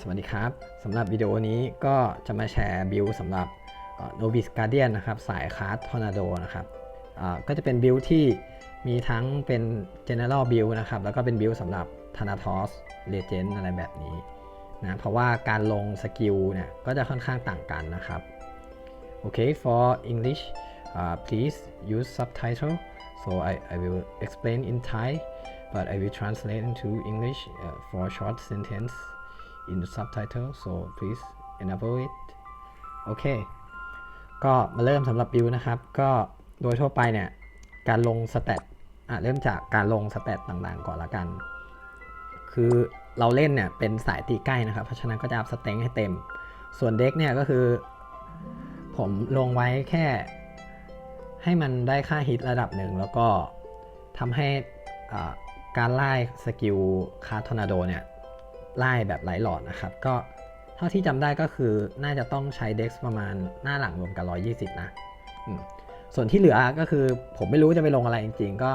สวัสดีครับสำหรับวิดีโอนี้ก็จะมาแชร์บิลสำหรับ Novis Guardian นะครับ สายคาร์ดทอร์นาโดนะครับก็จะเป็นบิลที่มีทั้งเป็น General Build นะครับ แล้วก็เป็นบิลสำหรับ t h a n a t o s Legend อะไรแบบนี้นะเพราะว่าการลงสกิลเนี่ยก็จะค่อนข้างต่างกันนะครับโอเค for English uh, please use subtitle so I, I will explain in Thai but I will translate into English uh, for short sentence in the subtitle so please enable it โอเค ก็มาเริ่มสำหรับบิวนะครับ ก็โดยทั่วไปเนี่ย การลงสเตตอะเริ่มจากการลงสเตตต่างๆ ก่อนละกัน คือเราเล่นเนี่ยเป็นสายตีใกล้นะครับ เพราะฉะนั้นก็จะอัพสเต็งให้เต็ม ส่วนเด็กเนี่ยก็คือ ผมลงไว้แค่ ให้มันได้ค่าฮิตระดับหนึ่ง แล้วก็ทำให้การไล่สกิลคาร์ทอร์นาโดเนี่ย ไล่แบบไหลหลอดนะครับ ก็เท่าที่จำได้ก็คือน่าจะต้องใช้เด็กประมาณหน้าหลังรวมกัน 120 นะส่วนที่เหลือก็คือผมไม่รู้จะไปลงอะไรจริงๆ ก็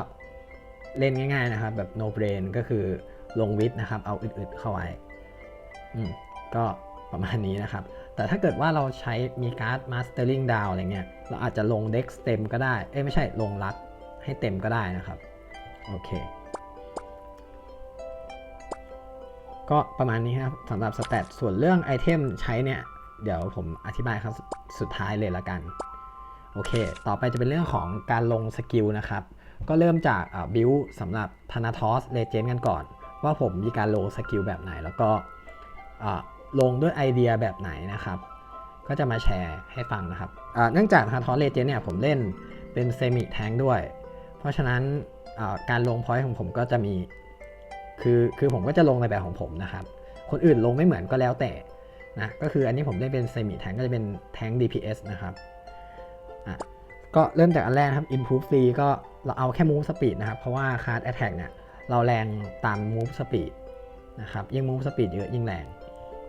เล่นง่าย ๆนะครับ แบบ no brain ก็คือลงวิทนะครับ เอาอึดๆเข้าไว้ก็ประมาณนี้นะครับ แต่ถ้าเกิดว่าเราใช้มีการ์ด mastering down อะไรเงี้ย เราอาจจะลง dex เต็มก็ได้ เอ้ยไม่ใช่ลงรัดให้เต็มก็ได้นะครับ โอเค ก็ประมาณนี้ครับสำหรับสเตตส่วนเรื่องไอเทมใช้เนี่ย เดี๋ยวผมอธิบายครั้งสุดท้ายเลยละกัน โอเค ต่อไปจะเป็นเรื่องของการลงสกิลนะครับ ก็เริ่มจากบิวสำหรับ Thanatos Legend กันก่อน ว่าผมมีการลงสกิลแบบไหน แล้วก็ลงด้วยไอเดียแบบไหนนะครับ ก็จะมาแชร์ให้ฟังนะครับเนื่องจาก Thanatos Legend เนี่ยผมเล่นเป็นเซมิแทงด้วย เพราะฉะนั้นการลงพอยต์ของผมก็จะมี คือคือผมก็จะลงในแบบของผมนะครับ คนอื่นลงไม่เหมือนก็แล้วแต่นะก็คืออันนี้ผมได้เป็นเซมิแทงก็จะเป็นแทง DPS นะครับอะก็เริ่มจากอันแรกนะครับ improve free ก็เราเอาแค่ move speed นะครับ เพราะว่า card attack เนี่ยเราแรงตาม move speed นะครับยิ่ง move speed เยอะยิ่งแรง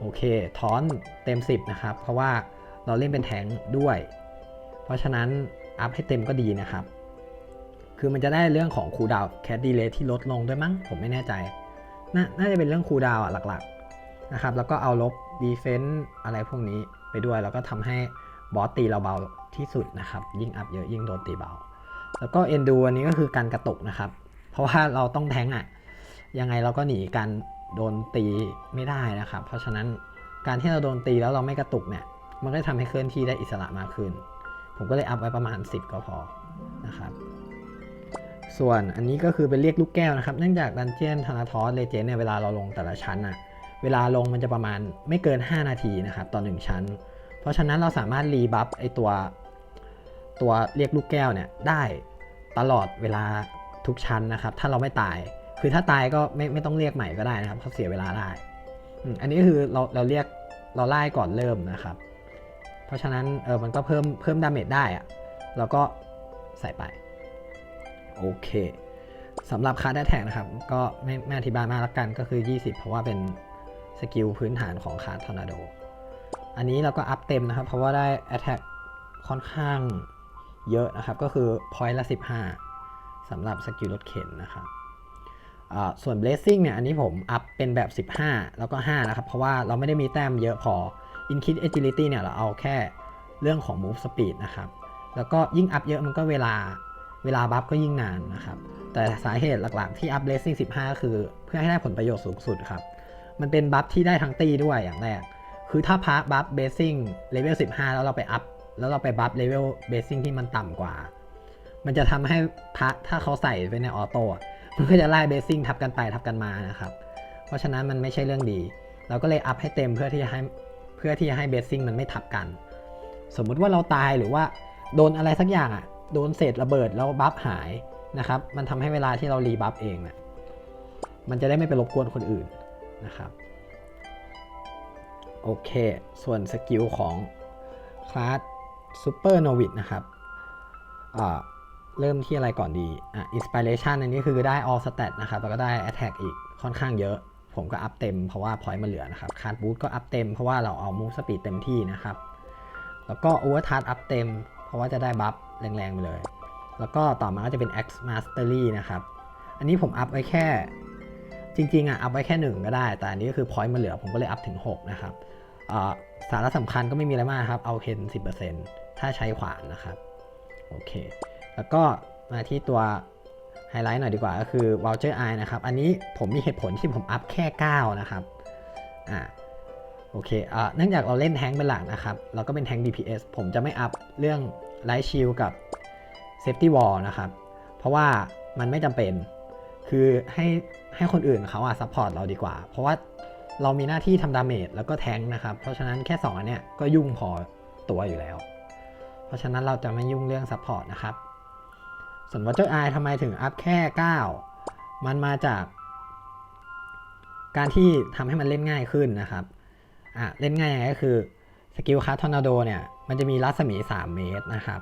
โอเคทอนเต็ม 10 นะครับ เพราะว่าเราเล่นเป็นแทงด้วย เพราะฉะนั้นอัพให้เต็มก็ดีนะครับ คือมันจะได้เรื่องของคูดาวแคดดีเลทที่ลดลงด้วยมั้ง ผมไม่แน่ใจนน่าจะเป็นเรื่องคูดาวอะหลักๆนะครับ แล้วก็เอาลบดีเฟนต์อะไรพวกนี้ไปด้วย แล้วก็ทำให้บอสตีเราเบาที่สุดนะครับ ยิ่งอัพเยอะยิ่งโดนตีเบา แล้วก็เอนดูอันนี้ก็คือการกระตุกนะครับ เพราะว่าเราต้องแทงอะ ยังไงเราก็หนีการโดนตีไม่ได้นะครับ เพราะฉะนั้นการที่เราโดนตีแล้วเราไม่กระตุกเนี่ย มันก็จะทำให้เคลื่อนที่ได้อิสระมากขึ้น ผมก็เลยอัพไว้ประมาณ 10 ก็พอนะครับ ส่วนอันนี้ก็คือเป็นเรียกลูกแก้วนะครับ เนื่องจากดันเจียนธนาทอสเลเจนเนี่ยเวลาเราลงแต่ละชั้นอะเวลาลงมันจะประมาณไม่เกิน 5 นาทีนะครับต่อ1ชั้น เพราะฉะนั้นเราสามารถรีบัฟไอตัวตัวเรียกลูกแก้วเนี่ยได้ตลอดเวลาทุกชั้นนะครับ ถ้าเราไม่ตาย คือถ้าตายก็ไม่ไม่ต้องเรียกใหม่ก็ได้นะครับเพราะเสียเวลาได้ อันนี้คือเราเราเรียกเราไล่ก่อนเริ่มนะครับ เพราะฉะนั้นเออมันก็เพิ่มเพิ่มดาเมจได้อะเราก็ใส่ไป โอเคสำหรับคาร์ดแท็กนะครับ ก็ไม่ไม่อธิบายมากละกันก็คือ 20 เพราะว่าเป็นสกิลพื้นฐานของคาร์ดทอร์นาโด อันนี้เราก็อัพเต็มนะครับ เพราะว่าได้ Attack ค่อนข้างเยอะนะครับ ก็คือ point ละ 15สำหรับสกิลรถเข็นนะครับส่วน Blazing เนี่ย อันนี้ผมอัพเป็นแบบ 15 แล้วก็ 5 นะครับ เพราะว่าเราไม่ได้มีแต้มเยอะพอ Increase Agility เนี่ย เราเอาแค่เรื่องของ Move Speed นะครับ แล้วก็ยิ่งอัพเยอะมันก็เวลา เวลาบัฟก็ยิ่งนานนะครับ แต่สาเหตุหลักๆที่อัพเลสซิ่ง15 คือเพื่อให้ได้ผลประโยชน์สูงสุดครับ มันเป็นบัฟที่ได้ทั้งตีด้วยอย่างแรก คือถ้าพาบัฟเบสซิ่งเลเวล15 แล้วเราไปอัพ แล้วเราไปบัฟเลเวลเบสซิ่งที่มันต่ำกว่า มันจะทำให้พระถ้าเขาใส่ไปในออโต้มันก็จะไล่เบสซิ่งทับกันไปทับกันมานะครับ เพราะฉะนั้นมันไม่ใช่เรื่องดี เราก็เลยอัพให้เต็มเพื่อที่จะให้เพื่อที่จะให้เบสซิ่งมันไม่ทับกัน สมมุติว่าเราตายหรือว่าโดนอะไรสักอย่างอะ โดนเศษระเบิดแล้วบัฟหายนะครับ มันทำให้เวลาที่เรารีบัฟเองเนี่ยมันจะได้ไม่ไปรบกวนคนอื่นนะครับ โอเค ส่วนสกิลของคลาสซูเปอร์โนวิดนะครับเริ่มที่อะไรก่อนดีอะอินสปิเรชันอันนี้คือได้ all stat นะครับ แล้วก็ได้ attack อีกค่อนข้างเยอะ ผมก็อัพเต็มเพราะว่าพอยต์มันเหลือนะครับคาร์ดบูทก็อัพเต็มเพราะว่าเราเอา move speed เต็มที่นะครับ แล้วก็ overcharge อัพเต็ม ราะว่าจะได้บัฟแรงๆไปเลย แล้วก็ต่อมาก็จะเป็น X Mastery นะครับ อันนี้ผมอัพไว้แค่ จริงๆอะอัพไว้แค่หนึ่งก็ได้ แต่อันนี้ก็คือพอยต์มันเหลือผมก็เลยอัพถึง 6 นะครับอ่าสาระสำคัญก็ไม่มีอะไรมากครับ เอาเพน10%ถ้าใช้ขวานนะครับ โอเค แล้วก็มาที่ตัวไฮไลท์หน่อยดีกว่าก็คือ voucher eye นะครับ อันนี้ผมมีเหตุผลที่ผมอัพแค่ 9 นะครับ อ่าโอเคอ่าเนื่องจากเราเล่นแทงค์เป็นหลักนะครับเราก็เป็นแทงค์ DPS ผมจะไม่อัพเรื่อง Light Shield กับ Safety Wall นะครับ เพราะว่ามันไม่จำเป็น คือให้ให้คนอื่นเขาอะซัพพอร์ตเราดีกว่า เพราะว่าเรามีหน้าที่ทำดาเมจแล้วก็แทงนะครับ เพราะฉะนั้นแค่ 2 อันเนี้ยก็ยุ่งพอตัวอยู่แล้ว เพราะฉะนั้นเราจะไม่ยุ่งเรื่องซัพพอร์ตนะครับ ส่วน Watcher Eye ทำไมถึงอัพแค่ 9 มันมาจาก การที่ทำให้มันเล่นง่ายขึ้นนะครับอะเล่นง่ายก็คือสกิลคัสทอร์นาโดเนี่ย มันจะมีรัศมี 3 เมตรนะครับ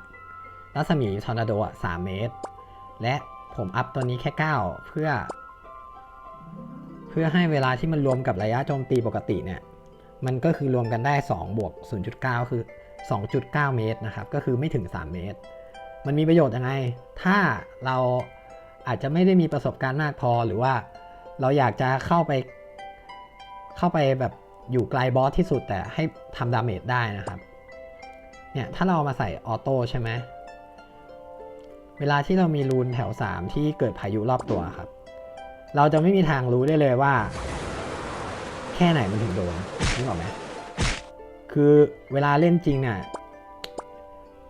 รัศมีทอร์นาโดอะ3เมตร และผมอัพตัวนี้แค่ 9 เพื่อ เพื่อให้เวลาที่มันรวมกับระยะโจมตีปกติเนี่ย มันก็คือรวมกันได้ 2 บวก 0.9 คือ 2.9 เมตรนะครับ ก็คือไม่ถึง 3 เมตร มันมีประโยชน์ยังไง ถ้าเราอาจจะไม่ได้มีประสบการณ์มากพอหรือว่าเราอยากจะเข้าไป เข้าไปแบบอยู่ไกลบอสที่สุดแต่ให้ทำดาเมจได้นะครับ เนี่ยถ้าเราเอามาใส่ออโต้ใช่ไหมเวลาที่เรามีรูนแถว 3 ที่เกิดพายุรอบตัวครับ เราจะไม่มีทางรู้ได้เลยว่า แค่ไหนมันถึงโดนนึกออกไหมคือเวลาเล่นจริงเนี่ย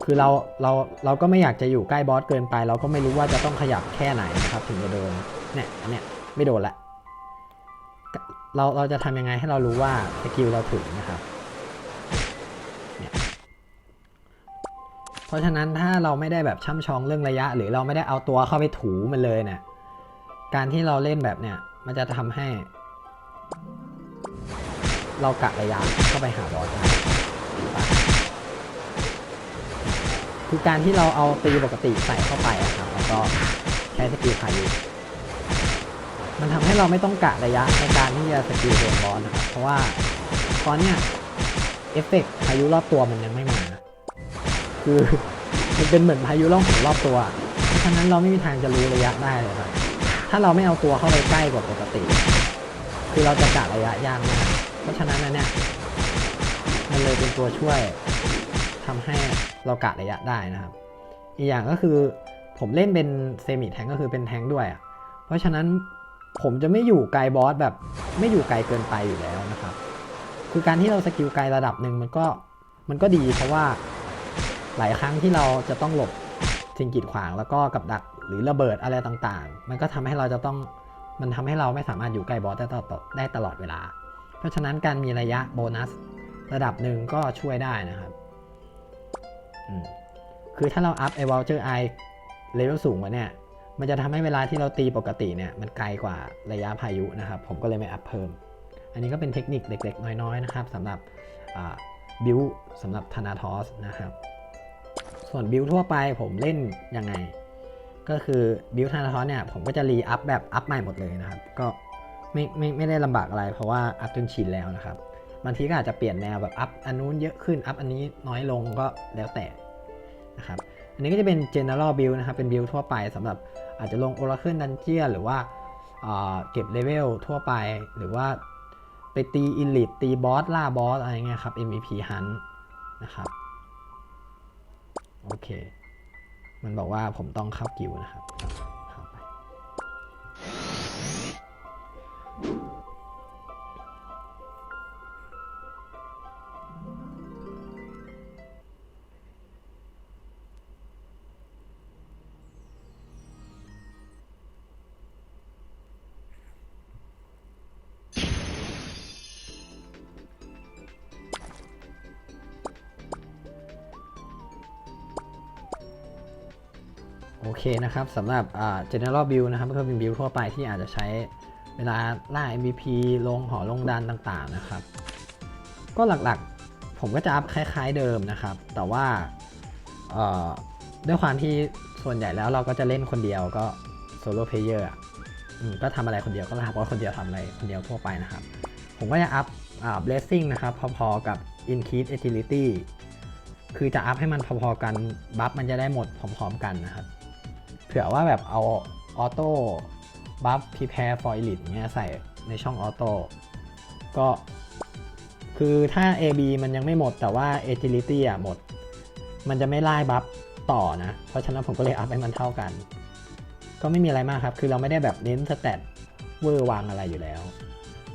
คือเราเราเราก็ไม่อยากจะอยู่ใกล้บอสเกินไป เราก็ไม่รู้ว่าจะต้องขยับแค่ไหนนะครับถึงจะโดนเนี่ยอันเนี้ยไม่โดนละเราเราจะทำยังไงให้เรารู้ว่าสกิลเราถึงนะครับ เพ ราะฉะนั้นถ้าเราไม่ได้แบบช่ำชองเรื่องระยะ หรือเราไม่ได้เอาตัวเข้าไปถูมันเลยเนี่ยการที่เราเล่นแบบเนี่ยมันจะทำให้ เรากะระยะเข้าไปหาบอสได้คือการที่เราเอาตีปกติใส่เข้าไปอะครับแล้วก็ใช้สกิลพายุมันทำให้เราไม่ต้องกะระยะในการที่จะสกิลโดนบอสนะครับ เพราะว่าตอนเนี้ยเอฟเฟกต์พายุรอบตัวมันยังไม่มา คือมันเป็นเหมือนพายุล่องหนรอบตัว เพราะฉะนั้นเราไม่มีทางจะรู้ระยะได้เลยครับ ถ้าเราไม่เอาตัวเข้าไปใกล้กว่าปกติ คือเราจะกะระยะยากมาก เพราะฉะนั้นเนี่ย มันเลยเป็นตัวช่วยทำให้เรากะระยะได้นะครับ อีกอย่างก็คือผมเล่นเป็นเซมิแทงก็คือเป็นแทงด้วยอะ เพราะฉะนั้นผมจะไม่อยู่ไกลบอสแบบไม่อยู่ไกลเกินไปอยู่แล้วนะครับ คือการที่เราสกิลไกลระดับหนึ่งมันก็มันก็ดีเพราะว่า หลายครั้งที่เราจะต้องหลบสิ่งกีดขวางแล้วก็กับดักหรือระเบิดอะไรต่างๆ มันก็ทำให้เราจะต้องมันทำให้เราไม่สามารถอยู่ใกล้บอสได้ตลอดได้ตลอดเวลา เพราะฉะนั้นการมีระยะโบนัสระดับหนึ่งก็ช่วยได้นะครับคือถ้าเราอัพไอวอลเจอร์ไอเลเวลสูงกว่าเนี่ย มันจะทำให้เวลาที่เราตีปกติเนี่ยมันไกลกว่าระยะพายุนะครับ ผมก็เลยไม่อัพเพิ่ม อันนี้ก็เป็นเทคนิคเล็กๆ น้อยๆ นะครับสำหรับบิวสำหรับธนาทอสนะครับ ส่วนบิวทั่วไปผมเล่นยังไง ก็คือบิวธนาทอสเนี่ยผมก็จะรีอัพแบบอัพใหม่หมดเลยนะครับ ก็ไม่ไม่ไม่ได้ลำบากอะไร เพราะว่าอัพจนชินแล้วนะครับบางทีก็อาจจะเปลี่ยนแนวแบบอัพอันนู้นเยอะขึ้นอัพอันนี้น้อยลงก็แล้วแต่นะครับอันนี้ก็จะเป็น general build นะครับ เป็น build ทั่วไปสำหรับอาจจะลง Oracle Dungeon หรือว่าเก็บเลเวลทั่วไป หรือว่าไปตี Elite ตีบอสล่าบอสอะไรเงี้ยครับ MVP Hunt นะครับ โอเค มันบอกว่าผมต้องเข้ากิวนะครับเข้าไป โอเคนะครับสำหรับ general build นะครับก็เป็น build ทั่วไปที่อาจจะใช้เวลาล่า MVP ลงหอลงดันต่างๆนะครับ ก็หลักๆผมก็จะอัพคล้ายๆเดิมนะครับ แต่ว่าด้วยความที่ส่วนใหญ่แล้วเราก็จะเล่นคนเดียวก็ solo player อะอืมก็ทำอะไรคนเดียวก็ลาเพราะคนเดียวทำอะไรคนเดียวทั่วไปนะครับ ผมก็จะอัพอ่า blessing นะครับพอๆกับ increase agility คือจะอัพให้มันพอๆกัน บัฟมันจะได้หมดพร้อมๆกันนะครับ ผื่อว่าแบบเอาออโต้ buff prepare for elite เงี้ยใส่ในช่องออโต้ก็คือถ้า AB มันยังไม่หมดแต่ว่า agility อะหมด มันจะไม่ไล่บัฟต่อนะ เพราะฉะนั้นผมก็เลยอัพให้มันเท่ากัน ก็ไม่มีอะไรมากครับ คือเราไม่ได้แบบเน้นสเตตเวอร์วางอะไรอยู่แล้ว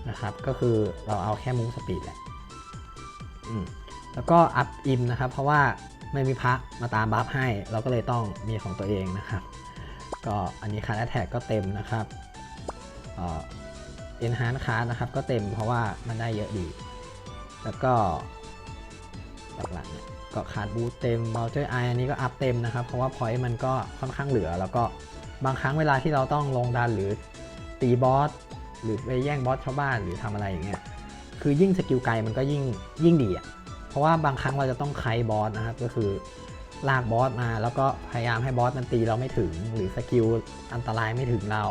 นะครับ ก็คือเราเอาแค่มูฟสปีดแหละแล้วก็อัพอิมนะครับ เพราะว่าไม่มีพระมาตามบัฟให้ เราก็เลยต้องมีของตัวเองนะครับ ก็อันนี้คาร์ดแท็กก็เต็มนะครับเอ่อ enhance card นะครับก็เต็มเพราะว่ามันได้เยอะดี แล้วก็หลักๆเนี่ยก็คาร์ดบูเต็มบ o ลเจอร์ไออันนี้ก็อัพเต็มนะครับ เพราะว่าพอยต์มันก็ค่อนข้างเหลือ แล้วก็บางครั้งเวลาที่เราต้องลงดันหรือตีบอสหรือไปแย่งบอสชาวบ้านหรือทำอะไรอย่างเงี้ยคือยิ่งสกิลไกลมันก็ยิ่งยิ่งดีอะเพราะว่าบางครั้งเราจะต้องไคบอสนะครับก็คือ ลากบอสมา แล้วก็พยายามให้บอสมันตีเราไม่ถึง หรือสกิลอันตรายไม่ถึงเรา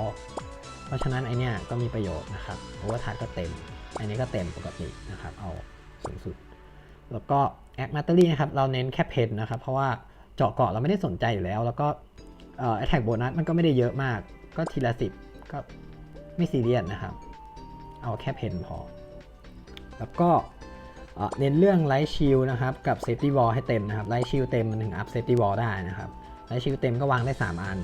เพราะฉะนั้นไอเนี้ยก็มีประโยชน์นะครับโอเวอร์ทาก็เต็มอันนี้ก็เต็มปกตินะครับ เอาสูงสุด แล้วก็แอคมาตเตอรี่นะครับ เราเน้นแค่เพนนะครับ เพราะว่าเจาะเกาะเราไม่ได้สนใจอยู่แล้ว แล้วก็เอ่อแทกโบนัสมันก็ไม่ได้เยอะมาก ก็ทีละสิบก็ไม่ซีเรียสนะครับ เอาแค่เพนพอ แล้วก็ เน้นเรื่องไลท์ชิลนะครับกับเซฟตี้วอลให้เต็มนะครับไลท์ชิลเต็มมันถึงอัพเซฟตี้วอลได้นะครับไลท์ชิลเต็มก็วางได้ 3 อัน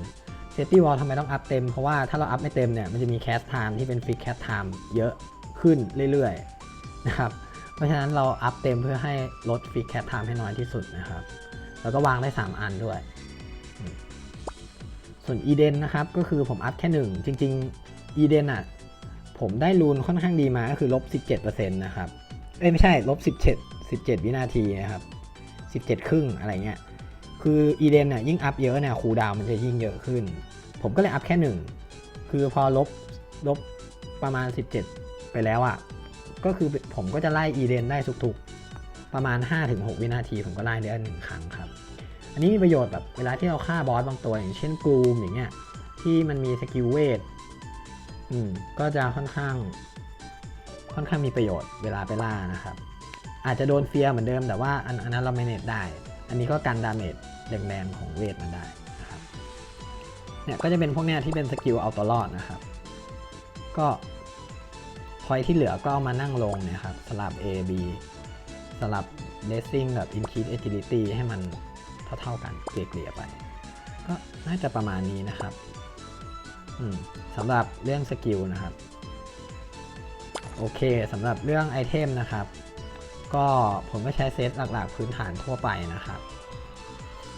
เซฟตี้วอลทำไมต้องอัพเต็ม เพราะว่าถ้าเราอัพไม่เต็มเนี่ยมันจะมีแคสไทม์ที่เป็นฟิกแคสไทม์เยอะขึ้นเรื่อยๆนะครับเพราะฉะนั้นเราอัพเต็มเพื่อให้ลดฟิกแคสไทม์ให้น้อยที่สุดนะครับแล้วก็วางได้ 3 อันด้วย ส่วนอีเดนนะครับก็คือผมอัพแค่ 1 จริงๆอีเดนอะผมได้รูนค่อนข้างดีมาก็คือลบ 17%นะครับ เอ้ยไม่ใช่ลบ17 17วินาทีนะครับ17ครึ่งอะไรเงี้ยคืออีเดนเนี่ยยิ่งอัพเยอะเนี่ยคูดาวมันจะยิ่งเยอะขึ้น ผมก็เลยอัพแค่หนึ่งคือพอลบลบประมาณ 17 ไปแล้วอะ่ะก็คือผมก็จะไล่อีเดนได้ทุกๆ ประมาณ 5-6 วินาทีผมก็ไล่ได้หนึ่งครั้งครับ อันนี้มีประโยชน์แบบเวลาที่เราฆ่าบอสบางตัวอย่างเช่นกรูมอย่างเงี้ยที่มันมีสกิลเวทอืมก็จะค่อนข้าง ค่อนข้างมีประโยชน์เวลาไปล่านะครับ อาจจะโดนเฟียร์เหมือนเดิมแต่ว่าอันนั้นเราไม่เนตได้ อันนี้ก็กันดาเมจแรงๆของเวทมันได้นะครับเนี่ยก็จะเป็นพวกเนี้ยที่เป็นสกิลเอาตัวรอดนะครับ ก็พอยที่เหลือก็เอามานั่งลงนี่ยครับสลับ A B สลับ Racing กับ Increase Agility ให้มันเท่าๆกันเกลี่ยๆไป ก็น่าจะประมาณนี้นะครับสำหรับเรื่องสกิลนะครับ โอเคสำหรับเรื่องไอเทมนะครับ ก็ผมก็ใช้เซตหลักๆ พื้นฐานทั่วไปนะครับ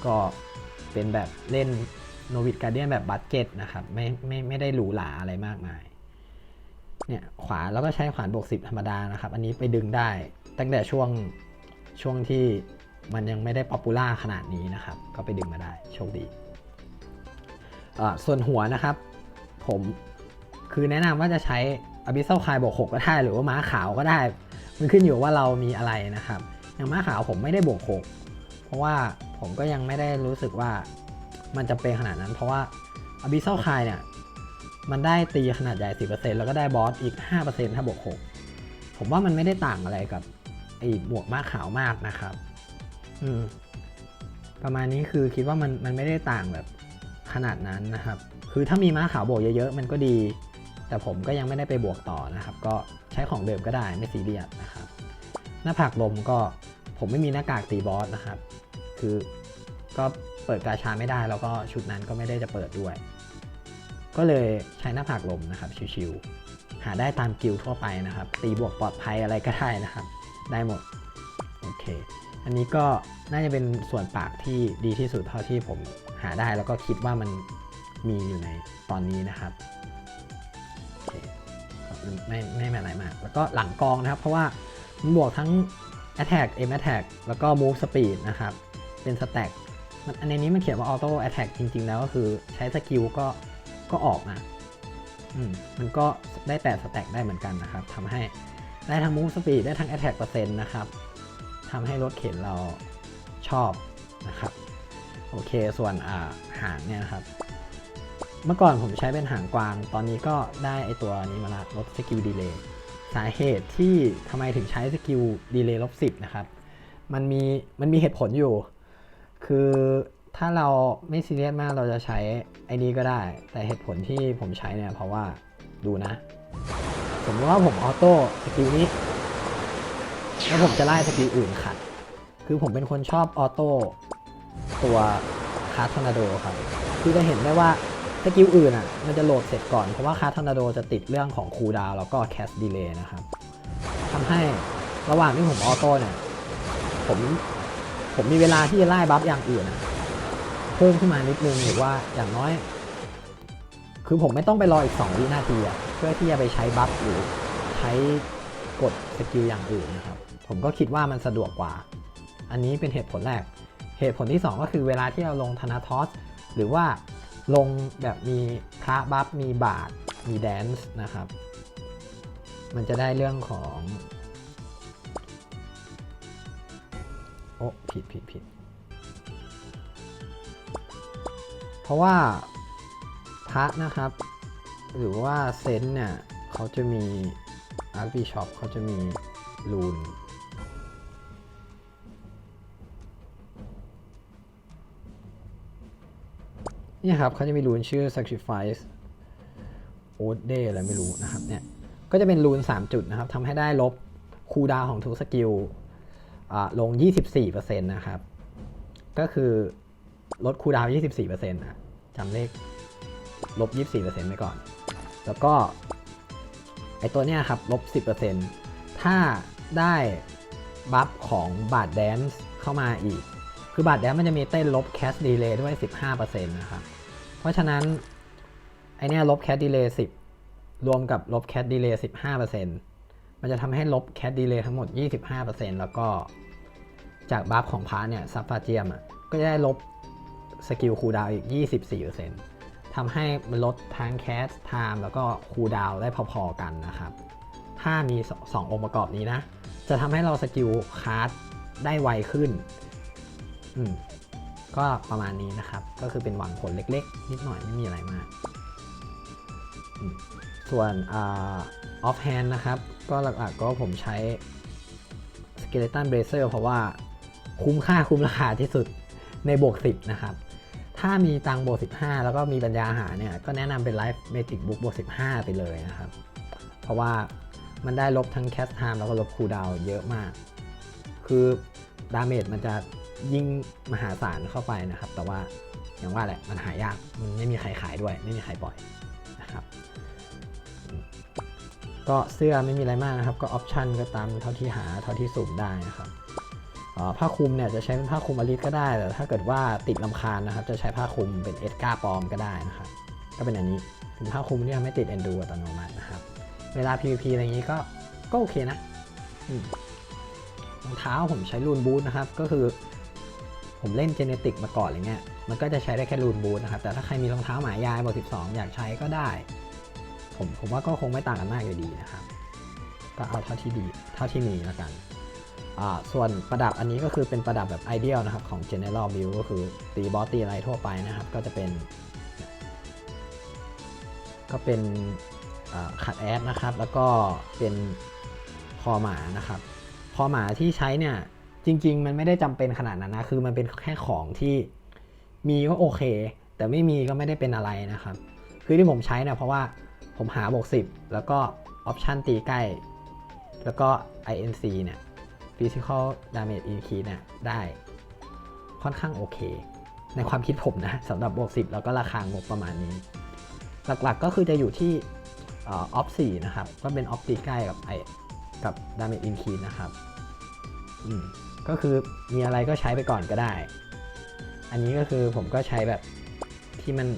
ก็เป็นแบบเล่นโนวิดการเดียนแบบบัตเจ็ตนะครับไม่ไม่ไม่ได้หรูหราอะไรมากมายเนี่ยขวาแล้วก็ใช้ขวานบวก10 ธรรมดานะครับ อันนี้ไปดึงได้ตั้งแต่ช่วงช่วงที่มันยังไม่ได้ป๊อปปูล่าขนาดนี้นะครับ ก็ไปดึงมาได้โชคดีส่วนหัวนะครับ ผมคือแนะนำว่าจะใช้ อ b ิ s ซ l คายบวก6ก็ได้หรือว่าม้าขาวก็ได้ มันขึ้นอยู่ว่าเรามีอะไรนะครับ อย่างม้าขาวผมไม่ได้บวก6เพราะว่าผมก็ยังไม่ได้รู้สึกว่ามันจะเป็นขนาดนั้น เพราะว่าอ b ิ s ซ l คายเนี่ยมันได้ตีขนาดใหญ่ 10%แล้วก็ได้บอสอีก 5%ถ้าบวก6ผมว่ามันไม่ได้ต่างอะไรกับไอ้บวกม้าขาวมากนะครับ อืมประมาณนี้คือคิดว่ามันมันไม่ได้ต่างแบบขนาดนั้นนะครับ คือถ้ามีม้าขาวบวกเยอะๆ มันก็ดี แต่ผมก็ยังไม่ได้ไปบวกต่อนะครับ ก็ใช้ของเดิมก็ได้ไม่ซีเรียสนะครับหน้าผากลมก็ผมไม่มีหน้ากากตีบอสนะครับ คือก็เปิดกาชาไม่ได้แล้วก็ชุดนั้นก็ไม่ได้จะเปิดด้วย ก็เลยใช้หน้าผากลมนะครับชิวๆหาได้ตามกิลทั่วไปนะครับ ตีบวกปลอดภัยอะไรก็ได้นะครับ ได้หมดโอเค อันนี้ก็น่าจะเป็นส่วนปากที่ดีที่สุดเท่าที่ผมหาได้แล้วก็คิดว่ามันมีอยู่ในตอนนี้นะครับ ไม่ไม่ไม่อะไรมาก แล้วก็หลังกองนะครับ เพราะว่ามันบวกทั้ง attack aim attack แล้วก็ move speed นะครับ เป็นสแต็กมันอันในนี้มันเขียนว่า auto attack จริง ๆ แล้วก็คือใช้สกิลก็ก็ออกนะอืมมันก็ได้8สแต็กได้เหมือนกันนะครับทำให้ได้ทั้ง move speed ได้ทั้ง attack เปอร์เซ็นต์นะครับทำให้รถเข็นเราชอบนะครับ โอเค ส่วนอ่าหางเนี่ยนะครับ เมื่อก่อนผมใช้เป็นหางกวาง ตอนนี้ก็ได้ไอตัวนี้มาละลดสกิลดีเลย์สาเหตุที่ทำไมถึงใช้สกิลดีเลย์ลบสินะครับ มันมีมันมีเหตุผลอยู่ คือถ้าเราไม่ซีเรียสมากเราจะใช้ไอ้นี้ก็ได้ แต่เหตุผลที่ผมใช้เนี่ยเพราะว่าดูนะ สมมติว่าผมออโต้สกิลนี้ แล้วผมจะไล่สกิลอื่นขัด คือผมเป็นคนชอบออโต้ตัวคาร์ทอนาโดครับ คือจะเห็นได้ว่า สกิลอื่นอะมันจะโหลดเสร็จก่อน เพราะว่าคาร์ทอร์นาโดจะติดเรื่องของคูลดาวแล้วก็แคสดีเลย์นะครับทำให้ระหว่างที่ผมออโต้เนี่ยผมผมมีเวลาที่จะไล่บัฟอย่างอื่นอะเพิ่มขึ้นมานิดนึงหรือว่าอย่างน้อย คือผมไม่ต้องไปรออีก 2 วินาทีอะเพื่อที่จะไปใช้บัฟหรือใช้กดสกิลอย่างอื่นนะครับ ผมก็คิดว่ามันสะดวกกว่า อันนี้เป็นเหตุผลแรก เหตุผลที่ 2 ก็คือเวลาที่เราลงธนาทอสหรือว่า ลงแบบมีพระบัฟมีบาทมีแดนซ์นะครับ มันจะได้เรื่องของ โอ้ผิดผิดผิด เพราะว่าพระนะครับ หรือว่าเซนต์เนี่ยเขาจะมีอาร์บีช็อปเขาจะมีรูน นี่ครับเขาจะมีรูนชื่อ sacrifice oath day อะไรไม่รู้นะครับเนี่ยก็จะเป็นรูน 3 จุดนะครับทำให้ได้ลบคูดาวของทุกสกิลอ่าลง 24%นะครับ ก็คือลดคูดาวน์24%นะจำเลขลบ 24%ไปก่อน แล้วก็ไอตัวเนี้ยครับลบ 10%ถ้าได้บัฟของบาทแดนซ์เข้ามาอีก คือบาทแดนซ์มันจะมีเต้นลบแคสดีเลย์ด้วย 15%นะครับ เพราะฉะนั้น ไอเนี้ยลบแคสดีเลย์10รวมกับลบแคสดีเลย์15%มันจะทำให้ลบแคดดีเลย์ทั้งหมด25%แล้วก็จากบัฟของพาร์เนี่ยซับฟาเจียมอะก็จะได้ลบสกิลคูลดาวน์อีก 24%ทำให้มันลดทั้งแคสไทม์แล้วก็คูลดาวได้พอๆกันนะครับ ถ้ามีสององค์ประกอบนี้นะ จะทำให้เราสกิลคาร์ดได้ไวขึ้นอืม ก็ประมาณนี้นะครับ ก็คือเป็นหวังผลเล็กๆ นิดหน่อยไม่มีอะไรมาก ส่วนออฟแฮนด์นะครับ ก็หลักๆก็ผมใช้ Skeleton Bracer เพราะว่าคุ้มค่าคุ้มราคาที่สุดในบวก 10 นะครับ ถ้ามีตังบวก 15 แล้วก็มีปัญญาหาเนี่ย ก็แนะนำเป็น Life Magic Book บวก 15 ไปเลยนะครับ เพราะว่ามันได้ลบทั้ง Cast Time แล้วก็ลบ Cooldown เยอะมาก คือดาเมจมันจะ ยิ่งมหาศาลเข้าไปนะครับ แต่ว่าอย่างว่าแหละมันหายากมันไม่มีใครขายด้วย ไม่มีใครปล่อยนะครับ ก็เสื้อไม่มีอะไรมากนะครับ ก็ออปชันก็ตามเท่าที่หาเท่าที่สุ่มได้นะครับผ้าคลุมเนี่ยจะใช้เป็นผ้าคลุมอลิสก็ได้ แต่ถ้าเกิดว่าติดลำคาญนะครับ จะใช้ผ้าคลุมเป็นเอสกาปลอมก็ได้นะครับ ก็เป็นอันนี้เป็นผ้าคลุมที่ทำให้ติดเอนดูอัตโนมัตินะครับ เวลา PVP อะไรอย่างนี้ก็ก็โอเคนะรองเท้าผมใช้รูนบูทนะครับ ก็คือ ผมเล่นเจเนติกมาก่อนอะไรเงี้ย มันก็จะใช้ได้แค่รูนบูทนะครับ แต่ถ้าใครมีรองเท้าหมายายเบวก12 อยากใช้ก็ได้ ผมผมว่าก็คงไม่ต่างกันมากอยู่ดีนะครับ ก็เอาเท่าที่ดีเท่าที่มีแล้วกันอ่าส่วนประดับอันนี้ก็คือเป็นประดับแบบไอเดียลนะครับของ General Build ก็คือตีบอสตีอะไรทั่วไปนะครับ ก็จะเป็น ก็เป็นขัดแอดนะครับ แล้วก็เป็นคอหมานะครับ คอหมาที่ใช้เนี่ย จริง ๆ มันไม่ได้จำเป็นขนาดนั้นนะ คือมันเป็นแค่ของที่มีก็โอเค แต่ไม่มีก็ไม่ได้เป็นอะไรนะครับ คือที่ผมใช้เนี่ยเพราะว่าผมหาบวก10 แล้วก็ออปชันตีใกล้ แล้วก็ INC เนี่ย Physical Damage Increase เนี่ยได้ค่อนข้างโอเค ในความคิดผมนะสำหรับบวก10 แล้วก็ราคางบประมาณนี้ หลักๆก็คือจะอยู่ที่ออฟ4นะครับ ก็เป็นออฟตีใกล้กับไอกับ Damage Increase นะครับ อืม ก็คือมีอะไรก็ใช้ไปก่อนก็ได้ อันนี้ก็คือผมก็ใช้แบบที่มัน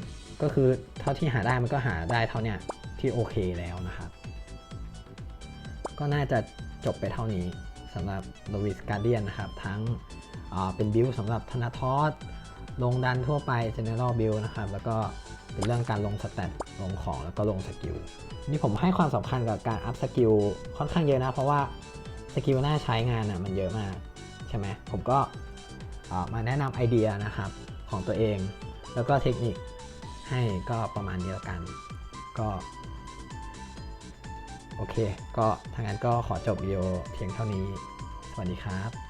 ก็คือเท่าที่หาได้มันก็หาได้เท่าเนี้ยที่โอเคแล้วนะครับ ก็น่าจะจบไปเท่านี้สำหรับ l o w i s Guardian นะครับ ทั้งเป็นบิลสำหรับธนาทอสลงดันทั่วไป General Build นะครับ แล้วก็เป็นเรื่องการลงสเตตลงของแล้วก็ลงสกิลนี่ผมให้ความสำคัญกับการอัพสกิลค่อนข้างเยอะนะ เพราะว่าสกิลหน้าใช้งานอะมันเยอะมาก ใช่ไหมผมก็มาแนะนำไอเดียนะครับของตัวเอง แล้วก็เทคนิคให้ก็ประมาณนี้แล้วกัน ก็โอเค ก็ทางนั้นก็ขอจบวิดีโอเพียงเท่านี้ สวัสดีครับ